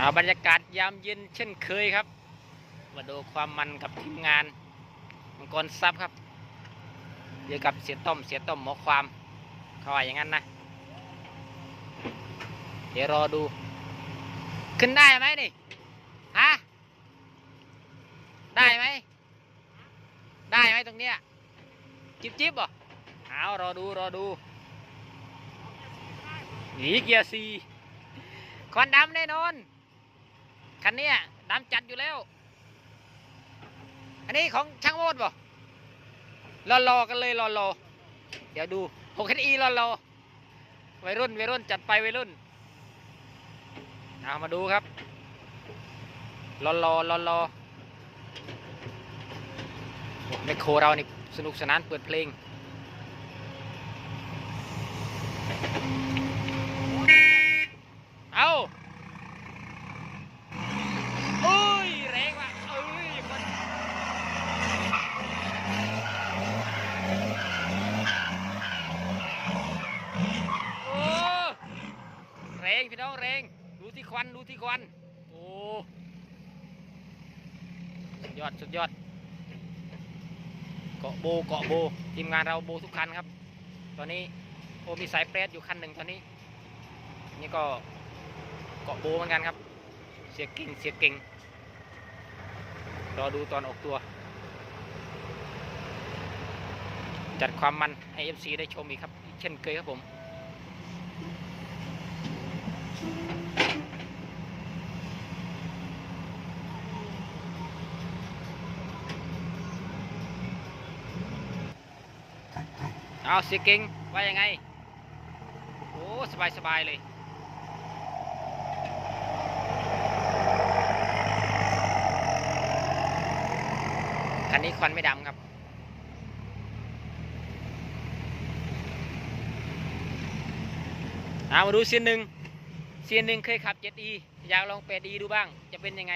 เอาบรรยากาศยามเย็นเช่นเคยครับ มาดูความมันกับทีมงานมังกรซับครับเดียวกับเสียต้มเสียต้มหมอความเขาว่าอย่างนั้นนะ เดี๋ยวรอดู ขึ้นได้ไหมนี่ฮะได้ไหมได้ไหมตรงเนี้ยจิบจิบบ่เอารอดูรอดูหนีเกียร์ซีควันดำแน่นอน คันนี้ดำจัดอยู่แล้ว อันนี้ของช่างโมดบ่รอรอกันเลยรอรอเดี๋ยวดูหกอีรอรอวัยรุ่นวัยรุ่นจัดไปวัยรุ่นเอามาดูครับรอรอรอรอแมคโครเรานี่สนุกสนานเปิดเพลง เอาโอ้ยแรงว่ะเอ้ยมันโอ้แรงพี่น้องแรงดูที่ควันดูที่ควันโอ้สุดยอดสุดยอดเกาะโบเกาะโบทีมงานเราโบทุกคันครับ ตอนนี้โอ้มีสายเปรสอยู่คันหนึ่งตอนนี้ นี่ก็เกาะโบเหมือนกันครับ เสียกิ่งเสียกิ่งรอดูตอนออกตัว จัดความมันให้ FC ได้ชมอีกครับ เช่นเคยครับผม เอาเสียกิ่งว่ายังไง โอ้สบายสบายเลยคันนี้ควันไม่ดำครับ เอามาดูเซียนหนึ่งเซียนหนึ่งเคยขับ 7E อยากลอง 8E ดูบ้าง จะเป็นยังไง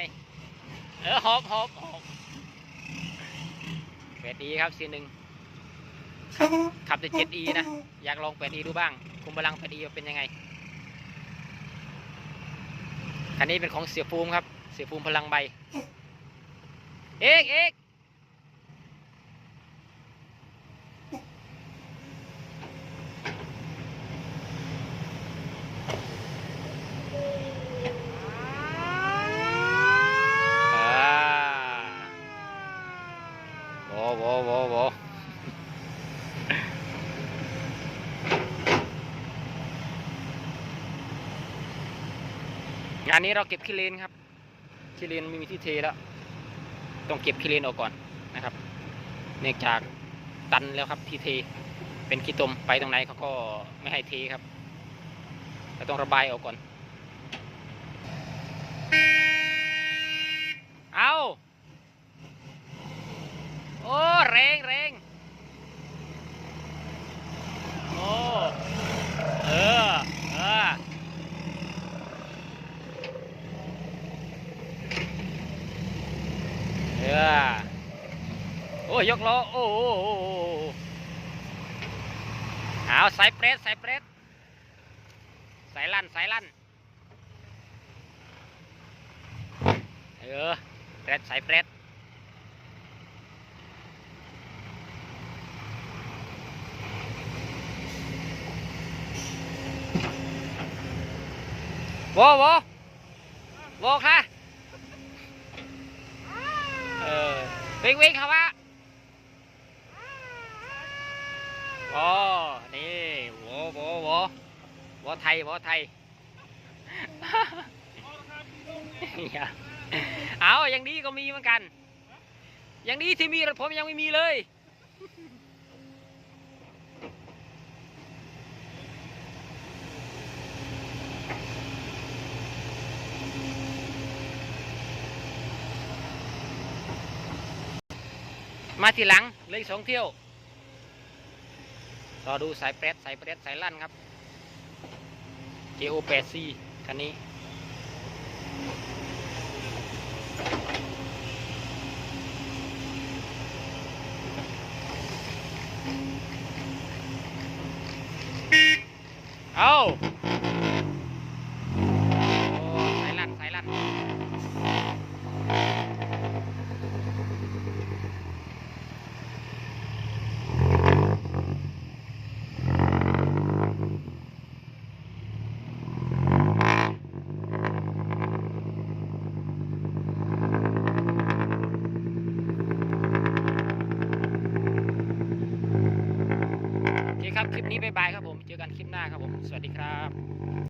เออ หอบหอบหอบ 8E ครับเซียนหนึ่ง ขับแต่ 7E นะ อยากลอง 8E ดูบ้าง คุมพลัง 8E ว่าเป็นยังไง คันนี้เป็นของเสียภูมิครับ เสียภูมิพลังใบ เอกเอกอ่าโว้โว้โว้โว้ งานนี้เราเก็บขี้เลนครับขี้เลนไม่มีที่เทแล้วต้องเก็บขี้เลนออกก่อนนะครับ เนื่องจากตันแล้วครับที่เท เป็นขี้ตมไปตรงไหนเขาก็ไม่ให้เทครับเราต้องระบายออกก่อน เอาโอ้แรงแรงโอ้เออเออ เออโอ้ยยกล้อโอ้โหเอาสายเปรสสายเปรสสายลั่นสายลั่นเออเปรสสายเปรสวโวโวค่ะเออวิ่งวิ่งครับวะโอ้นี่โวโวโว โวไทยโวไทยเอาอย่างนี้ก็มีเหมือนกัน อย่างนี้ที่มีรถผมยังไม่มีเลย มาทีหลังเลยสองเที่ยวรอดูสายเปรสสายเปรสสายลั่นครับ JO 8 C คันนี้ เอาโอ้สายลั่นสายลั่น ครับ คลิปนี้บายบายครับผม เจอกันคลิปหน้าครับผม สวัสดีครับ